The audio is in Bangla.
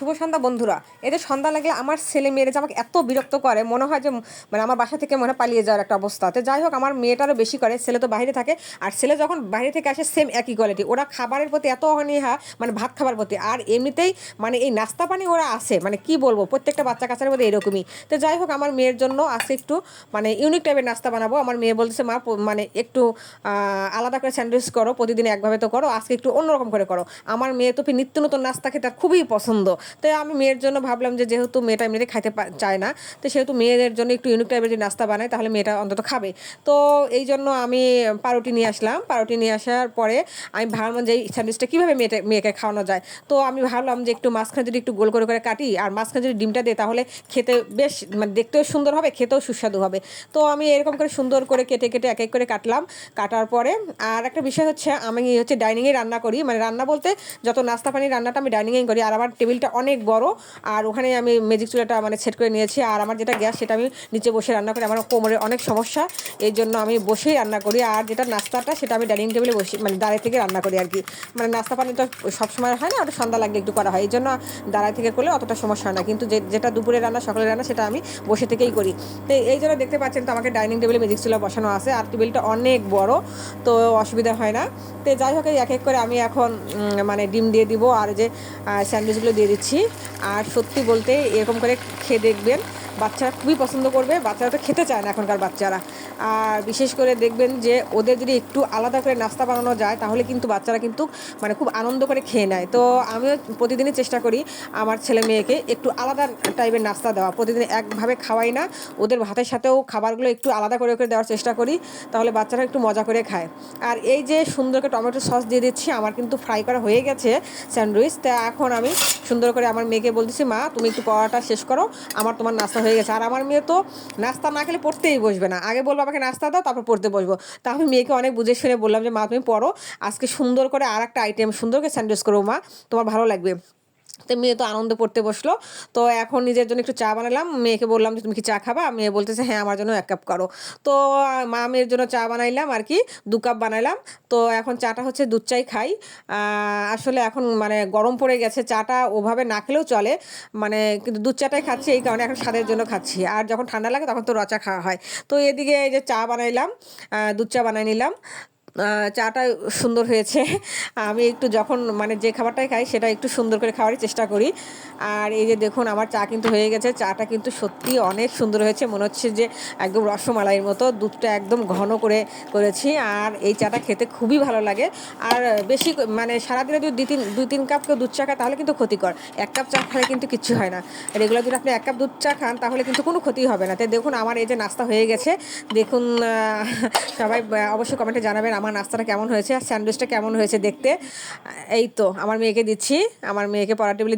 শুভ সন্ধ্যা, বন্ধুরা। এদের সন্ধ্যা লাগলে আমার ছেলে মেয়েরা যে আমাকে এত বিরক্ত করে, মনে হয় যে মানে আমার বাসা থেকে মনে হয় পালিয়ে যাওয়ার একটা অবস্থা। তো যাই হোক, আমার মেয়েটারও বেশি করে, ছেলে তো বাইরে থাকে। আর ছেলে যখন বাইরে থেকে আসে সেম একই কোয়ালিটি ওরা খাবারের প্রতি এত অনীহা মানে ভাত খাবার প্রতি। আর এমনিতেই মানে এই নাস্তা পানি ওরা আসে মানে কি বলব, প্রত্যেকটা বাচ্চা কাচ্চার মধ্যে এরকমই। তো যাই হোক, আমার মেয়ের জন্য আজকে একটু মানে ইউনিক টাইপের নাস্তা বানাবো। আমার মেয়ে বলছে মা মানে একটু আলাদা করে স্যান্ডউইচ করো, প্রতিদিন একভাবে তো করো, আজকে একটু অন্যরকম করে করো। আমার মেয়ে তো নিত্য নতুন নাস্তা খেতে খুবই পছন্দ। তো আমি মেয়ের জন্য ভাবলাম যে যেহেতু মেয়েটা এমনিতে খাইতে চায় না, তো সেহেতু মেয়েদের জন্য একটু ইউনিক টাইপের যে নাস্তা বানাই তাহলে মেয়েটা অন্তত খাবে। তো এই জন্য আমি পাউরুটি নিয়ে আসলাম। পাউরুটি নিয়ে আসার পরে আমি ভাবলাম যে এই স্যান্ডউইচটা কীভাবে মেয়েটা মেয়েকে খাওয়ানো যায়? তো আমি ভাবলাম যে একটু মাঝখানে যদি একটু গোল করে করে কাটি, আর মাঝখানে যদি ডিমটা দিই, তাহলে খেতে বেশ মানে দেখতেও সুন্দর হবে, খেতেও সুস্বাদু হবে। তো আমি এরকম করে সুন্দর করে কেটে কেটে এক এক করে কাটলাম। কাটার পরে আর একটা বিষয় হচ্ছে, আমি হচ্ছে ডাইনিংয়ে রান্না করি। মানে রান্না বলতে যত নাস্তা পানি রান্নাটা আমি ডাইনিংয়েই করি, আর আমার টেবিলটা অনেক বড়। আর ওখানে আমি ম্যাজিক চুলাটা মানে সেট করে নিয়েছি। আর আমার যেটা গ্যাস, সেটা আমি নিচে বসে রান্না করি। আমার কোমরে অনেক সমস্যা। এই জন্য আমি বসেই রান্না করি। আর যেটা নাস্তাটা, সেটা আমি ডাইনিং টেবিলে বসে মানে দাঁড়িয়ে থেকে রান্না করি আর কি। মানে নাস্তা পানি তো সবসময় হয় না, ওটা সন্ধ্যা লাগলে একটু করা হয়। এই জন্য দাঁড়ায় থেকে করলে অতটা সমস্যা হয় না। কিন্তু যে যেটা দুপুরে রান্না, সকালে রান্না, সেটা আমি বসে থেকেই করি। তো এই জন্য দেখতে পাচ্ছেন তো আমাকে ডাইনিং টেবিলে ম্যাজিক চুলা বসানো আছে। আর টেবিলটা অনেক বড়, তো অসুবিধা হয় না। তো যাই হোক এক এক করে আমি এখন মানে ডিম দিয়ে দিব। আর যে স্যান্ডউইচগুলো দিয়ে দিচ্ছি। আর সত্যি বলতে এরকম করে খেয়ে দেখবেন। বাচ্চারা খুবই পছন্দ করবে, বাচ্চারা তো খেতে চায় না এখনকার বাচ্চারা। আর বিশেষ করে দেখবেন যে ওদের যদি একটু আলাদা করে নাস্তা বানানো যায়, তাহলে কিন্তু বাচ্চারা কিন্তু মানে খুব আনন্দ করে খেয়ে নেয়। তো আমিও প্রতিদিনই চেষ্টা করি আমার ছেলে মেয়েকে একটু আলাদা টাইপের নাস্তা দেওয়া। প্রতিদিন একভাবে খাওয়াই না, ওদের ভাতের সাথেও খাবারগুলো একটু আলাদা করে করে দেওয়ার চেষ্টা করি, তাহলে বাচ্চারা একটু মজা করে খায়। আর এই যে সুন্দর করে টমেটো সস দিয়ে দিচ্ছি, আমার কিন্তু ফ্রাই করা হয়ে গেছে স্যান্ডউইচ। তা এখন আমি সুন্দর করে আমার মেয়েকে বলতেছি, মা, তুমি একটু পড়াটা শেষ করো, আমার তোমার নাস্তা হয়ে গেছে। আর আমার মেয়ে তো নাস্তা না খেলে পড়তেই বসবে না। আগে বলব আমাকে নাস্তা দাও, তারপর পড়তে বসবো। তা আমি মেয়েকে অনেক বুঝে শুনে বললাম যে, মা, তুমি পড়ো। আজকে সুন্দর করে আর একটা আইটেম সুন্দর করে স্যান্ডউইচ করব, মা। তোমার ভালো লাগবে। তো মেয়ে তো আনন্দ পড়তে বসল। তো এখন নিজের জন্য একটু চা বানালাম। মেয়েকে বললাম যে, তুমি কি চা খাবা? মেয়ে বলতেছে হ্যাঁ আমার জন্য এক কাপ করো। তো মা মেয়ের জন্য চা বানাইলাম আর কি, দু কাপ বানাইলাম। তো এখন চাটা হচ্ছে দুধ চাই খাই। আসলে এখন মানে গরম পড়ে গেছে, চাটা ওভাবে না খেলেও চলে। মানে কিন্তু দুধ চাটাই খাচ্ছি, এই কারণে এখন স্বাদের জন্য খাচ্ছি। আর যখন ঠান্ডা লাগে তখন তো রচা খাওয়া হয়। তো এদিকে এই যে চা বানাইলাম দুধ চা বানাই নিলাম। চাটা সুন্দর হয়েছে। আমি একটু যখন মানে যে খাবারটাই খাই, সেটা একটু সুন্দর করে খাওয়ারই চেষ্টা করি। আর এই যে দেখুন, আমার চা কিন্তু হয়ে গেছে। চাটা কিন্তু সত্যি অনেক সুন্দর হয়েছে। মনে হচ্ছে যে একদম রসমালাইয়ের মতো। দুধটা একদম ঘন করে করেছি। আর এই চাটা খেতে খুবই ভালো লাগে। আর বেশি মানে সারাদিনে যদি দুই তিন দুই তিন কাপ কেউ দুধ চা খায়, তাহলে কিন্তু ক্ষতিকর। এক কাপ চা খেলে কিন্তু কিচ্ছু হয় না। রেগুলার যদি আপনি এক কাপ দুধ চা খান, তাহলে কিন্তু কোনো ক্ষতি হবে না। তাই দেখুন, আমার এই যে নাস্তা হয়ে গেছে। দেখুন সবাই অবশ্যই কমেন্টে জানাবেন। আমার নাস্তাটা কেমন হয়েছে, আর স্যান্ডউইচটা কেমন হয়েছে দেখতে, এই তো, আমার মেয়েকে দিচ্ছি, আমার মেয়েকে পড়া টেবিলে